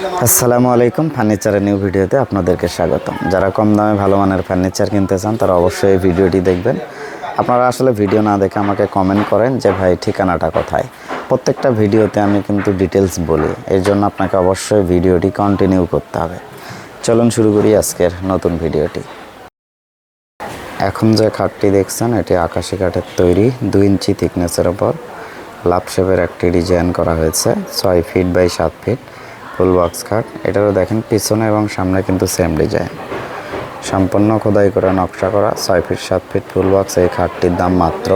আসসালামু আলাইকুম, ফার্নিচারের নিউ ভিডিওতে আপনাদেরকে স্বাগতম। যারা কম দামে ভালো মানের ফার্নিচার কিনতে চান, তারা অবশ্যই ভিডিওটি দেখবেন। আপনারা আসলে ভিডিও না দেখে আমাকে কমেন্ট করেন যে, ভাই, ঠিকানাটা কোথায়? প্রত্যেকটা ভিডিওতে আমি কিন্তু ডিটেলস বলি, এর জন্য আপনাকে অবশ্যই ভিডিওটি কন্টিনিউ করতে হবে। চলুন শুরু করি আজকের নতুন ভিডিওটি। এখন যে খাটটি দেখছেন, এটি আকাশি কাঠের তৈরি, দুই ইঞ্চি থিকনেসের ওপর লাভ শেপের একটি ডিজাইন করা হয়েছে, ছয় ফিট বাই সাত ফিট ফুল বক্স খাট এটারও দেখেন পিছনে এবং সামনে কিন্তু সেম ডিজাইন সম্পূর্ণ খোদাই করে নকশা করা, ছয় ফিট সাত ফিট ফুল বক্স এই খাটটির দাম মাত্র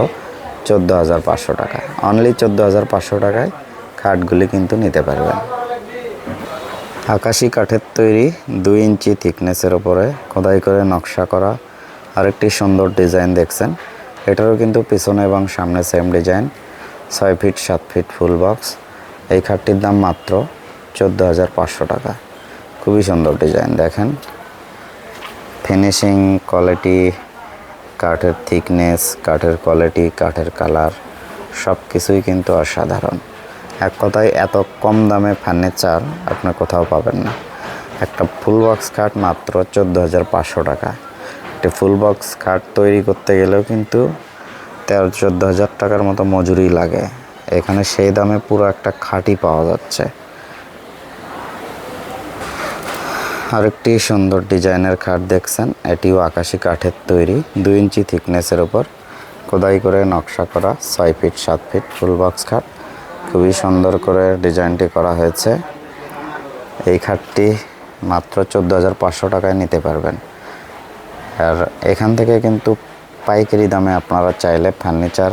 চোদ্দ হাজার পাঁচশো টাকা। অনলি চোদ্দ হাজার পাঁচশো টাকায় খাটগুলি কিন্তু নিতে পারবেন। আকাশি কাঠের তৈরি দুই ইঞ্চি থিকনেসের ওপরে খোদাই করে নকশা করা আরেকটি সুন্দর ডিজাইন দেখছেন। এটারও কিন্তু পিছনে এবং সামনে সেম ডিজাইন ছয় ফিট সাত ফিট ফুল বক্স এই খাটটির দাম মাত্র চোদ্দ হাজার পাঁচশো টাকা। খুবই সুন্দর ডিজাইন, দেখেন। ফিনিশিং কোয়ালিটি কাঠের থিকনেস কাঠের কোয়ালিটি কাঠের কালার সব কিছুই কিন্তু অসাধারণ। এক কথায়, এত কম দামে ফার্নিচার আপনি কোথাও পাবেন না। একটা ফুল বক্স কাঠ মাত্র চোদ্দ হাজার পাঁচশো টাকা। একটি ফুল বক্স কাঠ তৈরি করতে গেলেও কিন্তু তেরো, চোদ্দ হাজার টাকার মতো মজুরি লাগে। এখানে সেই দামে পুরো একটা খাঁটি পাওয়া যাচ্ছে। আরেকটি সুন্দর ডিজাইনের খাট দেখছেন। এটিও আকাশি কাঠের তৈরি, দুই ইঞ্চি থিকনেসের ওপর খোদাই করে নকশা করা, ছয় ফিট, সাত ফিট ফুল বক্স খাট। খুবই সুন্দর করে ডিজাইনটি করা হয়েছে। এই খাটটি মাত্র চোদ্দ হাজার পাঁচশো টাকায় নিতে পারবেন। আর এখান থেকে কিন্তু পাইকারি দামে আপনারা চাইলে ফার্নিচার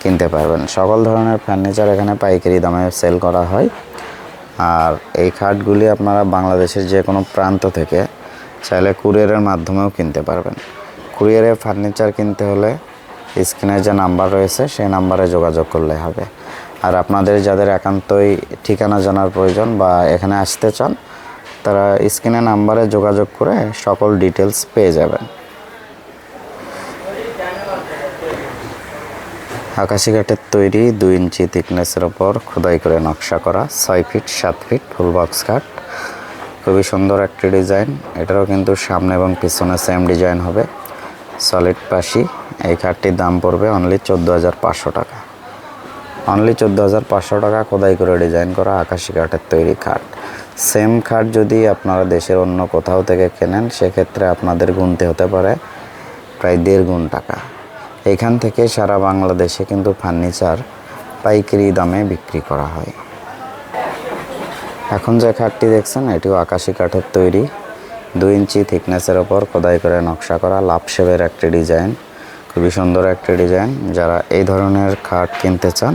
কিনতে পারবেন। সকল ধরনের ফার্নিচার এখানে পাইকারি দামে সেল করা হয়। আর এই খাটগুলি আপনারা বাংলাদেশের যে কোনো প্রান্ত থেকে চাইলে কুরিয়ারের মাধ্যমেও কিনতে পারবেন। কুরিয়ারে ফার্নিচার কিনতে হলে স্ক্রিনে যে নাম্বার রয়েছে, সেই নাম্বারে যোগাযোগ করলে হবে। আর আপনাদের যাদের একান্তই ঠিকানা জানার প্রয়োজন বা এখানে আসতে চান, তারা স্ক্রিনে নাম্বারে যোগাযোগ করে সকল ডিটেলস পেয়ে যাবেন। আকাশি কাঠের তৈরি দুই ইঞ্চি থিকনেসের ওপর খোদাই করে নকশা করা, ছয় ফিট সাত ফিট ফুল বক্স কাঠ খুবই সুন্দর একটি ডিজাইন এটারও কিন্তু সামনে এবং পিছনে সেম ডিজাইন হবে। সলিড পাশি। এই খাটটির দাম পড়বে অনলি চোদ্দ হাজার পাঁচশো টাকা। অনলি চোদ্দ হাজার পাঁচশো টাকা খোদাই করে ডিজাইন করা আকাশি কাঠের তৈরি খাট। সেম খাট যদি আপনারা দেশের অন্য কোথাও থেকে কেনেন, সেক্ষেত্রে আপনাদের গুনতে হতে পারে প্রায় দেড় গুণ টাকা। এখান থেকে সারা বাংলাদেশে কিন্তু ফার্নিচার পাইকারি দামে বিক্রি করা হয়। এখন যে খাটটি দেখছেন, এটিও আকাশি কাঠের তৈরি। দুই ইঞ্চি থিকনেসের ওপর খোদাই করে নকশা করা লাভ একটি ডিজাইন। খুবই সুন্দর একটি ডিজাইন। যারা এই ধরনের খাট কিনতে চান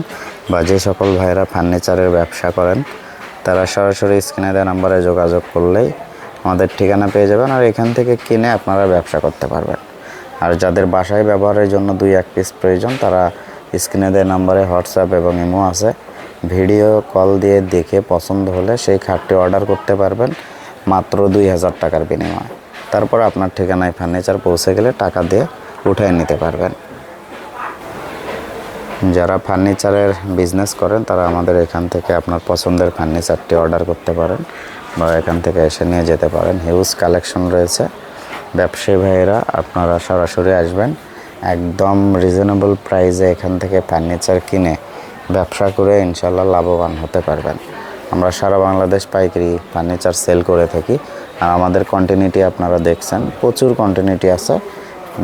বা যে সকল ভাইরা ফার্নিচারের ব্যবসা করেন, তারা সরাসরি স্ক্রিনে দেওয়া নাম্বারে যোগাযোগ করলেই আমাদের ঠিকানা পেয়ে যাবেন আর এখান থেকে কিনে আপনারা ব্যবসা করতে পারবেন। আর যাদের বাসায় ব্যবহারের জন্য দুই এক পিস প্রয়োজন, তারা স্ক্রিনে দেওয়া নাম্বারে হোয়াটসঅ্যাপ এবং ইমো আছে। ভিডিও কল দিয়ে দেখে পছন্দ হলে সেই খাটটি অর্ডার করতে পারবেন মাত্র দুই হাজার টাকার বিনিময়ে। তারপর আপনার ঠিকানায় ফার্নিচার পৌঁছে গেলে টাকা দিয়ে উঠিয়ে নিতে পারবেন। যারা ফার্নিচারের বিজনেস করেন, তারা আমাদের এখান থেকে আপনার পছন্দের ফার্নিচারটি অর্ডার করতে পারেন বা এখান থেকে এসে নিয়ে যেতে পারেন। হিউজ কালেকশন রয়েছে। ব্যবসায়ী ভাইয়েরা, আপনারা সরাসরি আসবেন। একদম রিজনেবল প্রাইসে এখান থেকে ফার্নিচার কিনে ব্যবসা করে ইনশাল্লাহ লাভবান হতে পারবেন। আমরা সারা বাংলাদেশ পাইকারি ফার্নিচার সেল করে থাকি। আর আমাদের কন্টিনিউটি আপনারা দেখছেন, প্রচুর কন্টিনিউটি আছে।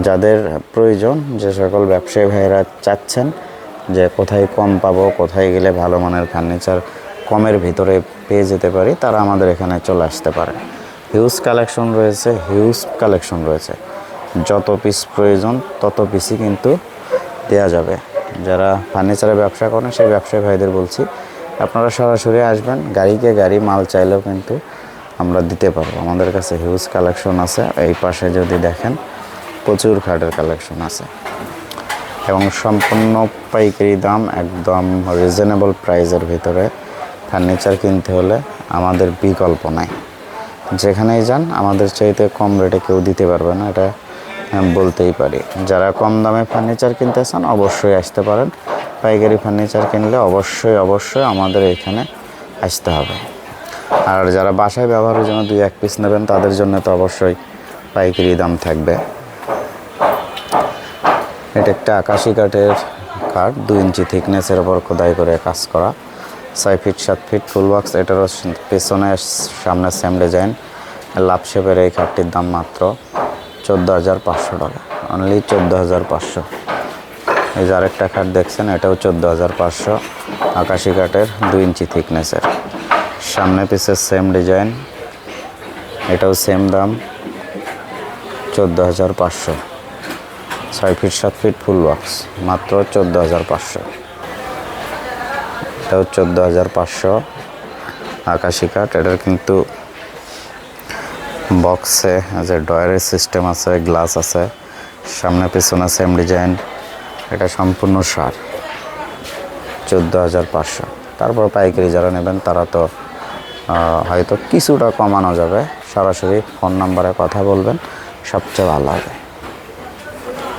যাদের প্রয়োজন, যে সকল ব্যবসায়ী ভাইয়েরা চাচ্ছেন যে কোথায় কম পাবো, কোথায় গেলে ভালো মানের ফার্নিচার কমের ভিতরে পেয়ে যেতে পারি, তারা আমাদের এখানে চলে আসতে পারে। হিউজ কালেকশন রয়েছে, হিউজ কালেকশন রয়েছে। যত পিস প্রয়োজন, তত পিসই কিন্তু দেয়া যাবে। যারা ফার্নিচারের ব্যবসা করেন, সেই ব্যবসায়ী ভাইদের বলছি, আপনারা সরাসরি আসবেন, গাড়িকে গাড়ি, মাল চাইলেও কিন্তু আমরা দিতে পারব। আমাদের কাছে হিউজ কালেকশন আছে, এই পাশে যদি দেখেন, প্রচুর খাটের কালেকশন আছে। এবং সম্পূর্ণ পাইকারি দাম একদম রিজনেবল প্রাইসের ভিতরে ফার্নিচার কিনতে হলে আমাদের বিকল্প নাই। যেখানেই যান, আমাদের চাইতে কম রেটে কেউ দিতে পারবে না, এটা বলতেই পারি। যারা কম দামে ফার্নিচার কিনতে চান, অবশ্যই আসতে পারেন। পাইকারি ফার্নিচার কিনলে অবশ্যই অবশ্যই আমাদের এখানে আসতে হবে। আর যারা বাসায় ব্যবহারের জন্য দুই, এক পিস নেবেন, তাদের জন্য তো অবশ্যই পাইকারি দাম থাকবে। এটা একটা আকাশি কাঠের কাঠ, দুই ইঞ্চি থিকনেসের ওপর খোদাই করে কাজ করা। ছয় ফিট সাত ফিট ফুল বক্স এটারও পেছনে সামনে সেম ডিজাইন লাভ শেপের এই কাঠটির দাম মাত্র চোদ্দ হাজার পাঁচশো টাকা। অনলি চোদ্দ হাজার পাঁচশো। এই যে আরেকটা কাঠ দেখছেন, এটাও চোদ্দ হাজার পাঁচশো। আকাশি কাঠের দুই ইঞ্চি থিকনেসের সামনে পিসের সেম ডিজাইন এটাও সেম দাম চোদ্দ হাজার পাঁচশো। ছয় ফিট সাত ফিট ফুল বক্স মাত্র চোদ্দ হাজার পাঁচশো। এটাও চোদ্দ হাজার পাঁচশো আকাশি কাঠ এটার কিন্তু বক্সে যে ডয়ারের সিস্টেম আছে গ্লাস আছে, সামনে পিছনে সেম ডিজাইন এটা সম্পূর্ণ সার। চোদ্দ হাজার পাঁচশো। তারপর পাইকারি যারা নেবেন, তারা তো হয়তো কিছুটা কমানো যাবে। সরাসরি ফোন নাম্বারে কথা বলবেন, সবচেয়ে ভালো হবে।